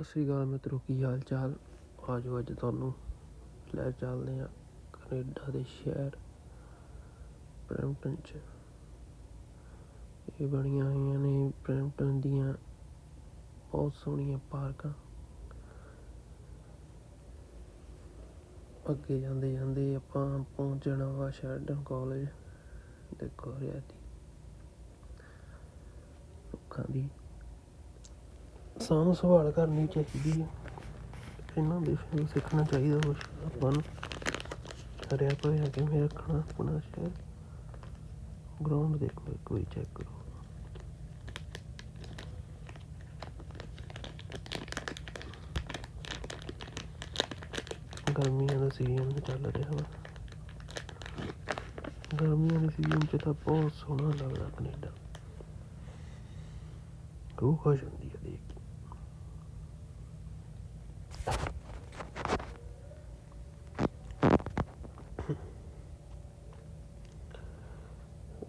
ਸਤਿ ਸ਼੍ਰੀ ਅਕਾਲ ਮਿੱਤਰੋ, ਕੀ ਹਾਲ ਚਾਲ? ਆਜੋ ਅੱਜ ਤੁਹਾਨੂੰ ਲੈ ਚੱਲਦੇ ਆ ਕੈਨੇਡਾ ਦੇ ਸ਼ਹਿਰ ਬ੍ਰੈਂਪਟਨ ਚ। ਇਹ ਬਣੀਆਂ ਹੋਈਆਂ ਨੇ ਬ੍ਰੈਂਪਟਨ ਦੀਆਂ ਬਹੁਤ ਸੋਹਣੀਆਂ ਪਾਰਕਾਂ। ਅੱਗੇ ਜਾਂਦੇ ਜਾਂਦੇ ਆਪਾਂ ਪਹੁੰਚ ਜਾਣਾ ਵਾ ਸ਼ੈਰਡਨ ਕਾਲਜ। ਦੇਖੋ ਰਿਆਤੀ ਰੁੱਖਾਂ ਦੀ ਸਾਂਭ ਸੰਭਾਲ ਕਰਨੀ ਚਾਹੀਦੀ ਹੈ ਇਹਨਾਂ ਦੇ ਫਿਰ ਸਿੱਖਣਾ ਚਾਹੀਦਾ ਕੁਛ। ਆਪਾਂ ਨੂੰ ਹਰਿਆ ਭਰਿਆ ਕਿਵੇਂ ਰੱਖਣਾ ਆਪਣਾ ਸ਼ਹਿਰ। ਗਰਾਊਂਡ ਦੇਖੋ ਇੱਕ ਚੈੱਕ ਕਰੋ। ਗਰਮੀਆਂ ਦਾ ਸੀਜ਼ਨ ਚੱਲ ਰਿਹਾ ਵਾ। ਗਰਮੀਆਂ ਦੇ ਸੀਜ਼ਨ 'ਚ ਤਾਂ ਬਹੁਤ ਸੋਹਣਾ ਲੱਗਦਾ ਕੈਨੇਡਾ। ਰੂਹ ਖੁਸ਼ ਹੁੰਦੀ ਹੈ ਦੇਖ ਕੇ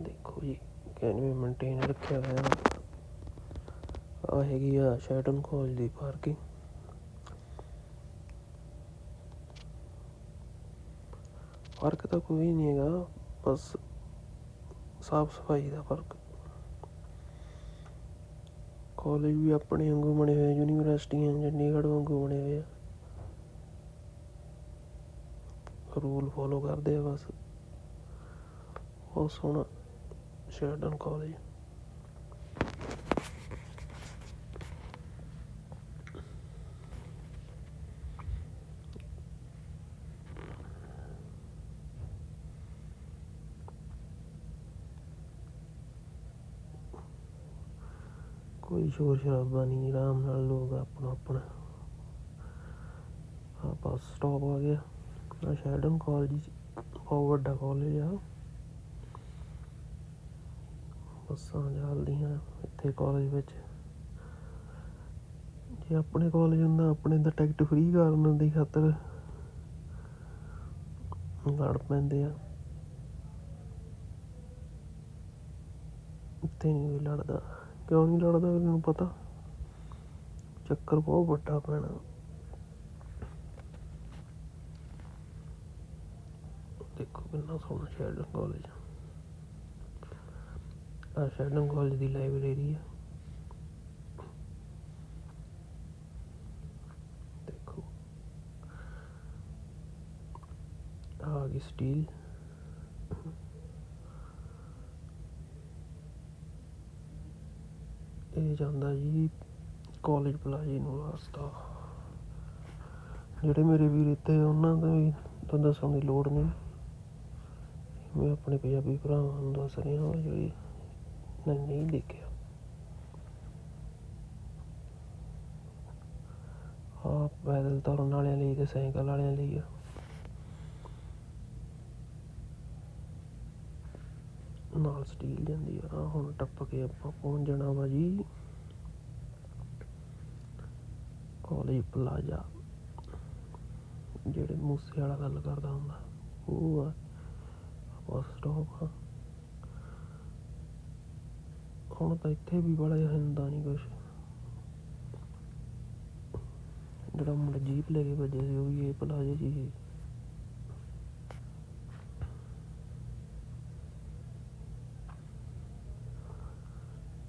ਦੇਖੋ ਜੀ ਕਿਵੇਂ ਰੱਖਿਆ ਹੋਇਆ ਆ। ਹੈਗੀ ਆ ਸ਼ੈਟਨ ਕਾਲਜ ਦੀ ਪਾਰਕਿੰਗ ਫ਼ਰਕ ਤਾਂ ਕੋਈ ਨਹੀਂ ਹੈਗਾ ਬਸ ਸਾਫ਼ ਸਫ਼ਾਈ ਦਾ ਫ਼ਰਕ। ਕਾਲਜ ਵੀ ਆਪਣੇ ਵਾਂਗੂ ਬਣੇ ਹੋਏ ਆ, ਯੂਨੀਵਰਸਿਟੀਆਂ ਚੰਡੀਗੜ੍ਹ ਵਾਂਗੂ ਬਣੇ ਹੋਏ ਆ। ਰੂਲ ਫੋਲੋ ਕਰਦੇ ਆ ਬਸ। ਬਹੁਤ ਸੋਹਣਾ। ਸ਼ੈਰਡਨ ਕਾਲਜ ਕੋਈ ਸ਼ੋਰ ਸ਼ਰਾਬਾ ਨਹੀਂ ਆਰਾਮ ਨਾਲ ਲੋਕ ਆਪਣਾ ਆਪਣਾ ਆ ਬੱਸ ਸਟਾਪ ਆ ਗਿਆ ਆ ਸ਼ੈਰਡਨ ਕਾਲਜ ਬਹੁਤ ਵੱਡਾ ਕਾਲਜ ਆ ਬੱਸਾਂ ਚੱਲਦੀਆਂ ਇੱਥੇ ਕਾਲਜ ਵਿੱਚ। ਜੇ ਆਪਣੇ ਕਾਲਜ ਹੁੰਦਾ, ਆਪਣੇ ਤਾਂ ਟਿਕਟ ਫ੍ਰੀ ਕਰਨ ਦੀ ਖਾਤਰ ਲੜ ਪੈਂਦੇ ਆ। ਇੱਥੇ ਨਹੀਂ ਕੋਈ ਲੜਦਾ। ਕਿਉਂ ਨਹੀਂ ਲੜਦਾ ਮੈਨੂੰ ਪਤਾ? ਚੱਕਰ ਬਹੁਤ ਵੱਡਾ ਪੈਣਾ। ਦੇਖੋ ਕਿੰਨਾ ਸੋਹਣਾ ਸ਼ਹਿਰ ਕਾਲਜ ਆ ਸ਼ੈਡਨ ਦੀ ਲਾਇਬ੍ਰੇਰੀ ਆ। ਦੇਖੋ। ਆ ਗਈ ਸਟੀਲ ਇਹ ਜਾਂਦਾ ਜੀ ਕਾਲਜ ਪਲਾਜ਼ੇ ਨੂੰ ਰਸਤਾ। ਜਿਹੜੇ ਮੇਰੇ ਵੀਰ ਇੱਥੇ ਉਹਨਾਂ ਦਾ ਵੀ ਤੁਹਾਨੂੰ ਦੱਸਣ ਦੀ ਲੋੜ ਨਹੀਂ। ਮੈਂ ਆਪਣੇ ਪੰਜਾਬੀ ਭਰਾਵਾਂ ਨੂੰ ਦੱਸ ਰਿਹਾ ਹਾਂ ਜਿਹੜੀ ਨੇ ਨਹੀਂ ਦੇਖਿਆ ਆ ਪੈਦਲ ਤੁਰਨ ਵਾਲਿਆਂ ਲਈ ਤੇ ਸਾਈਕਲ ਵਾਲਿਆਂ ਲਈ ਆ। ਨਾਲ ਸਟੀਲ ਜਾਂਦੀ ਆ। ਹੁਣ ਟੱਪ ਕੇ ਆਪਾਂ ਪਹੁੰਚ ਜਾਣਾ ਵਾ ਜੀ। ਕਾਲਜ ਪਲਾਜ਼ਾ ਜਿਹੜੇ ਮੂਸੇ ਵਾਲਾ ਗੱਲ ਕਰਦਾ ਹੁੰਦਾ। ਉਹ ਆ। ਬੱਸ ਸਟਾਪ ਆ। ਹੁਣ ਤਾਂ ਇੱਥੇ ਵੀ ਬੜਾ ਹੁੰਦਾ ਨਹੀਂ ਕੁਛ। ਜਿਹੜਾ ਮੁੰਡਾ ਜੀਪ ਲੈ ਕੇ ਭੱਜੇ ਸੀ, ਉਹ ਵੀ ਇਹ ਪਲਾਜ਼ੇ ਜੀ ਸੀ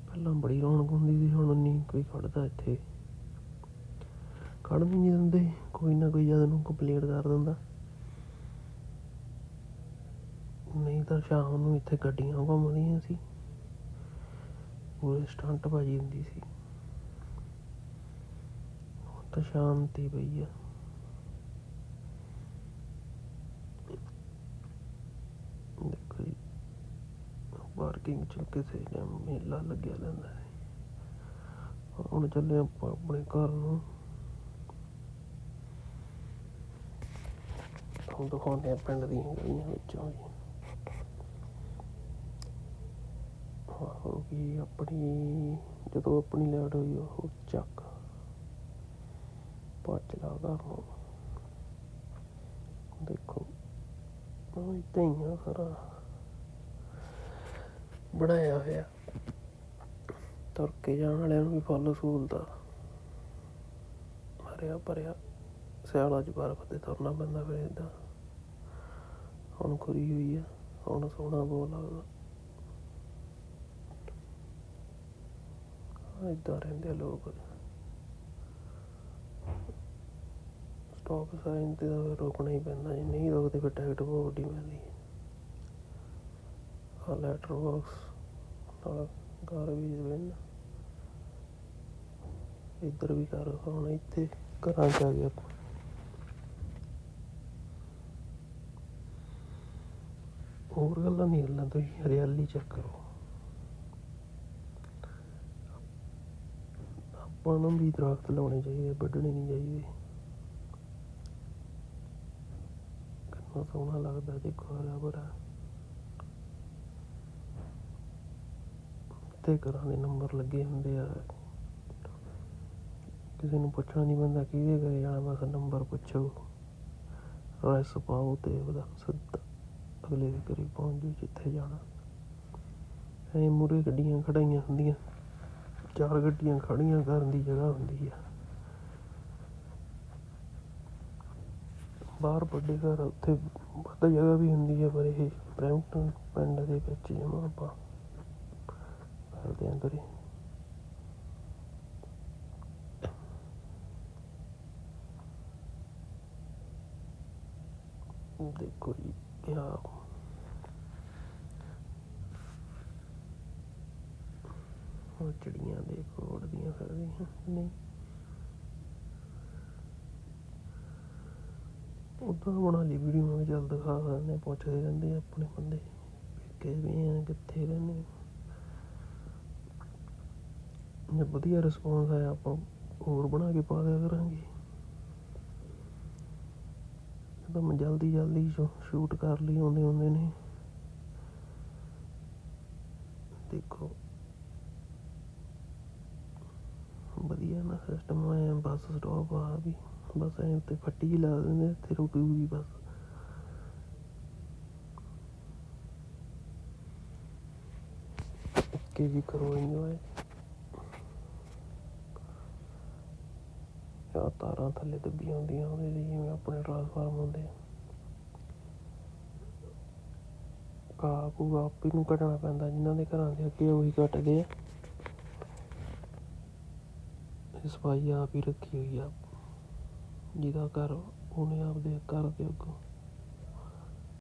ਪਹਿਲਾਂ ਬੜੀ ਰੌਣਕ ਹੁੰਦੀ ਸੀ, ਹੁਣ ਨਹੀਂ ਕੋਈ ਖੜਦਾ ਇੱਥੇ। ਖੜਨ ਹੀ ਨਹੀਂ ਦਿੰਦੇ, ਕੋਈ ਨਾ ਕੋਈ ਜਦ ਨੂੰ ਕੰਪਲੀਟ ਕਰ ਦਿੰਦਾ। ਨਹੀਂ ਤਾਂ ਸ਼ਾਮ ਨੂੰ ਇੱਥੇ ਗੱਡੀਆਂ ਘੁੰਮਦੀਆਂ ਸੀ। ਪੂਰੇ ਸਟੰਟ ਬਾਜੀ ਹੁੰਦੀ ਸੀ। ਹੁਣ ਤਾਂ ਸ਼ਾਂਤੀ ਪਈ ਆ। ਦੇਖੋ ਜੀ ਪਾਰਕਿੰਗ ਚ ਕਿਸੇ ਨੇ ਮੇਲਾ ਲੱਗਿਆ ਲੈਂਦਾ ਹੈ ਹੁਣ ਚੱਲੇ ਆਪਾਂ ਆਪਣੇ ਘਰ ਨੂੰ। ਤੁਹਾਨੂੰ ਦਿਖਾਉਂਦੇ ਆ ਪਿੰਡ ਦੀਆਂ ਗਲੀਆਂ ਵਿੱਚੋਂ ਜੀ। ਹੋ ਗਈ ਆਪਣੀ, ਜਦੋਂ ਆਪਣੀ ਲੈਟ ਹੋਈ, ਉਹ ਚੱਕ। ਪਹੁੰਚ ਲਾ ਘਰ ਦੇਖੋ, ਉਹ ਇੱਦਾਂ ਹੀ ਆ ਸਾਰਾ। ਬਣਾਇਆ ਹੋਇਆ। ਤੁਰ ਕੇ ਜਾਣ ਵਾਲਿਆਂ ਨੂੰ ਵੀ ਫੁੱਲ ਸਹੂਲਤਾਂ। ਆ ਭਰਿਆ ਭਰਿਆ। ਸਿਆਲਾਂ 'ਚ ਬਰਫ਼ ਤੇ ਤੁਰਨਾ ਪੈਂਦਾ ਫਿਰ ਏਦਾਂ। ਹੁਣ ਖੁਰੀ ਹੋਈ ਆ, ਹੁਣ ਸੋਹਣਾ ਬਹੁਤ ਲੱਗਦਾ ਏਦਾਂ ਰਹਿੰਦੇ ਆ ਲੋਕ। ਸਟਾਪ ਸਾਈਨ ਤੇ ਤਾਂ ਫਿਰ ਹੀ ਪੈਂਦਾ ਜੇ, ਨਹੀਂ ਰੋਕਦੇ ਫਿਰ ਟਿਕਟ ਬਹੁਤ ਵੱਡੀ ਮਿਲਦੀ ਹੈ। ਆ ਲੈਟਰ ਬਾਕਸ ਨਾਲ ਘਰ ਵੀ ਇੱਧਰ ਵੀ ਘਰ ਹੁਣ ਇੱਥੇ ਘਰਾਂ ਚ ਆ ਗਿਆ ਆਪਾਂ। ਹੋਰ ਗੱਲਾਂ ਨਹੀਂ, ਗੱਲਾਂ ਤੁਸੀਂ ਹਰਿਆਲੀ ਚੈੱਕ ਕਰੋ। ਆਪਾਂ ਨੂੰ ਵੀ ਦਰਖਤ ਲਾਉਣੇ ਚਾਹੀਦੇ, ਵੱਢਣੇ ਨਹੀਂ ਚਾਹੀਦੇ। ਕਿੰਨਾ ਸੋਹਣਾ ਲੱਗਦਾ, ਦੇਖੋ ਹਰਾ ਭਰਾ। ਤੇ ਘਰਾਂ ਦੇ ਨੰਬਰ ਲੱਗੇ ਹੁੰਦੇ ਆ? ਕਿਸੇ ਨੂੰ ਪੁੱਛਣਾ ਨਹੀਂ ਪੈਂਦਾ, ਕਿਹਦੇ ਘਰੇ ਜਾਣਾ, ਬਸ ਨੰਬਰ ਪੁੱਛੋ। ਰਸ ਪਾਓ ਤੇ ਉਹਦਾ ਸਿੱਧਾ। ਅਗਲੇ ਦੇ ਘਰੇ ਪਹੁੰਚ ਜਾਓ, ਜਿੱਥੇ ਜਾਣਾ। ਐ ਮੂਰੇ ਗੱਡੀਆਂ ਖੜਾਈਆਂ ਹੁੰਦੀਆਂ। ਚਾਰ ਗੱਡੀਆਂ ਖੜੀਆਂ ਕਰਨ ਦੀ ਜਗ੍ਹਾ ਹੁੰਦੀ ਆ। ਬਾਹਰ ਵੱਡੇ ਘਰ ਉੱਥੇ ਵੱਧ ਜਗ੍ਹਾ ਵੀ ਹੁੰਦੀ ਆ, ਪਰ ਇਹ ਬਰੈਂਪਟਨ ਪਿੰਡ ਦੇ ਵਿੱਚ ਜਮਾ ਆਪਾਂ ਕਰਦੇ ਆਂ ਕਰੇ ਦੇਖੋ ਜੀ, ਕਿਆ ਉਹ ਚਿੜੀਆਂ ਦੇਖੋ ਉੜਦੀਆਂ ਫਿਰਦੀਆਂ ਨਹੀਂ। ਉਦਾਂ ਬਣਾ ਲਈ ਵੀਡੀਓ ਮੈਂ ਚੱਲ ਦਿਖਾ ਦਿੰਦੇ ਪੁੱਛਦੇ ਰਹਿੰਦੇ ਆਪਣੇ ਬੰਦੇ ਕਿ ਵੀ ਕਿੱਥੇ ਰਹਿੰਦੇ ਜੇ ਵਧੀਆ ਰਿਸਪੌਂਸ ਆਇਆ, ਆਪਾਂ ਹੋਰ ਬਣਾ ਕੇ ਪਾ ਦਿਆ ਕਰਾਂਗੇ। ਇਹ ਤਾਂ ਮੈਂ ਜਲਦੀ ਜਲਦੀ ਸ਼ੂਟ ਕਰ ਲਈ ਆਉਂਦੇ ਆਉਂਦੇ ਨੇ ਦੇਖੋ ਵਧੀਆ ਨਾ ਸਿਸਟਮ ਆਇਆ ਬੱਸ ਵੀ ਬਸ ਐਂ ਉੱਤੇ ਫੱਟੀ ਜਿਹੀ ਲਾ ਦਿੰਦੇ ਇੱਥੇ ਰੁਕੂਗੀ ਬਸ। ਕਿ ਜੀ, ਕਰੋ ਇੰਜੋਏ ਆ ਤਾਰਾਂ ਥੱਲੇ ਦੱਬੀਆਂ ਹੁੰਦੀਆਂ ਉਹਦੇ ਲਈ ਜਿਵੇਂ ਆਪਣੇ ਟਰਾਂਸਫਾਰਮ ਹੁੰਦੇ। ਆ ਕਾ ਕੂ ਆਪੇ ਨੂੰ ਕੱਢਣਾ ਪੈਂਦਾ, ਜਿਨ੍ਹਾਂ ਦੇ ਘਰਾਂ ਦੇ ਅੱਗੇ ਉਹੀ ਕੱਟਦੇ ਆ। ਇਹ ਸਫ਼ਾਈ ਆਪ ਹੀ ਰੱਖੀ ਹੋਈ ਆ। ਜਿਹਦਾ ਘਰ ਉਹਨੇ ਆਪਦੇ ਘਰ ਦੇ ਅੱਗੋਂ